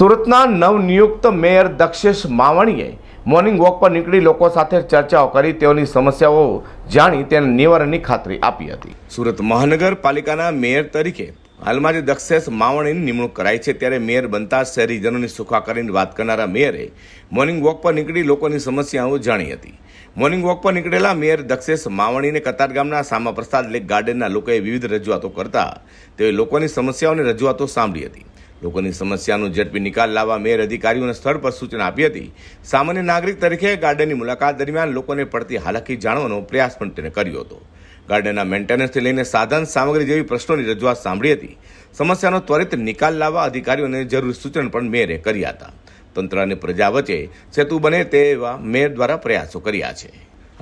સુરતના નવનિયુક્ત મેયર દક્ષેશ માવણીએ મોર્નિંગ વોક પર નીકળી લોકો સાથે ચર્ચાઓ કરી તેઓની સમસ્યાઓ જાણી તેને નિવારણની ખાતરી આપી હતી. સુરત મહાનગરપાલિકાના મેયર તરીકે હાલમાં જે દક્ષેશ માવણીની નિમણૂક કરાઈ છે. ત્યારે મેયર બનતા શહેરીજનોની સુખાકારીની વાત કરનારા મેયરે મોર્નિંગ વોક પર નીકળી લોકોની સમસ્યાઓ જાણી હતી. મોર્નિંગ વોક પર નીકળેલા મેયર દક્ષેશ માવણીને કતારગામના સામા પ્રસાદ લેક ગાર્ડનના લોકોએ વિવિધ રજૂઆતો કરતા તેઓએ લોકોની સમસ્યાઓની રજૂઆતો સાંભળી હતી. લોકોની સમસ્યાનો ઝડપી નિકાલ લાવવા મેયર અધિકારીઓને સ્થળ પર સૂચના આપી હતી. સામાન્ય નાગરિક તરીકે ગાર્ડનની મુલાકાત દરમિયાન લોકોને પડતી હાલાકી જાણવાનો પ્રયાસ પણ તેને કર્યો હતો. ગાર્ડનના મેન્ટેનન્સથી લઈને સાધન સામગ્રી જેવી પ્રશ્નોની રજૂઆત સાંભળી હતી. સમસ્યાનો ત્વરિત નિકાલ લાવવા અધિકારીઓને જરૂરી સૂચન પણ મેયરે કર્યા હતા. તંત્ર અને પ્રજા વચ્ચે સેતુ બને તેવા મેયર દ્વારા પ્રયાસો કર્યા છે.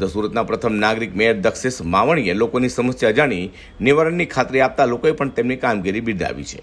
તો સુરતના પ્રથમ નાગરિક મેયર દક્ષેશ માવણીએ લોકોની સમસ્યા જાણી નિવારણની ખાતરી આપતા લોકોએ પણ તેમની કામગીરી બિરદાવી છે.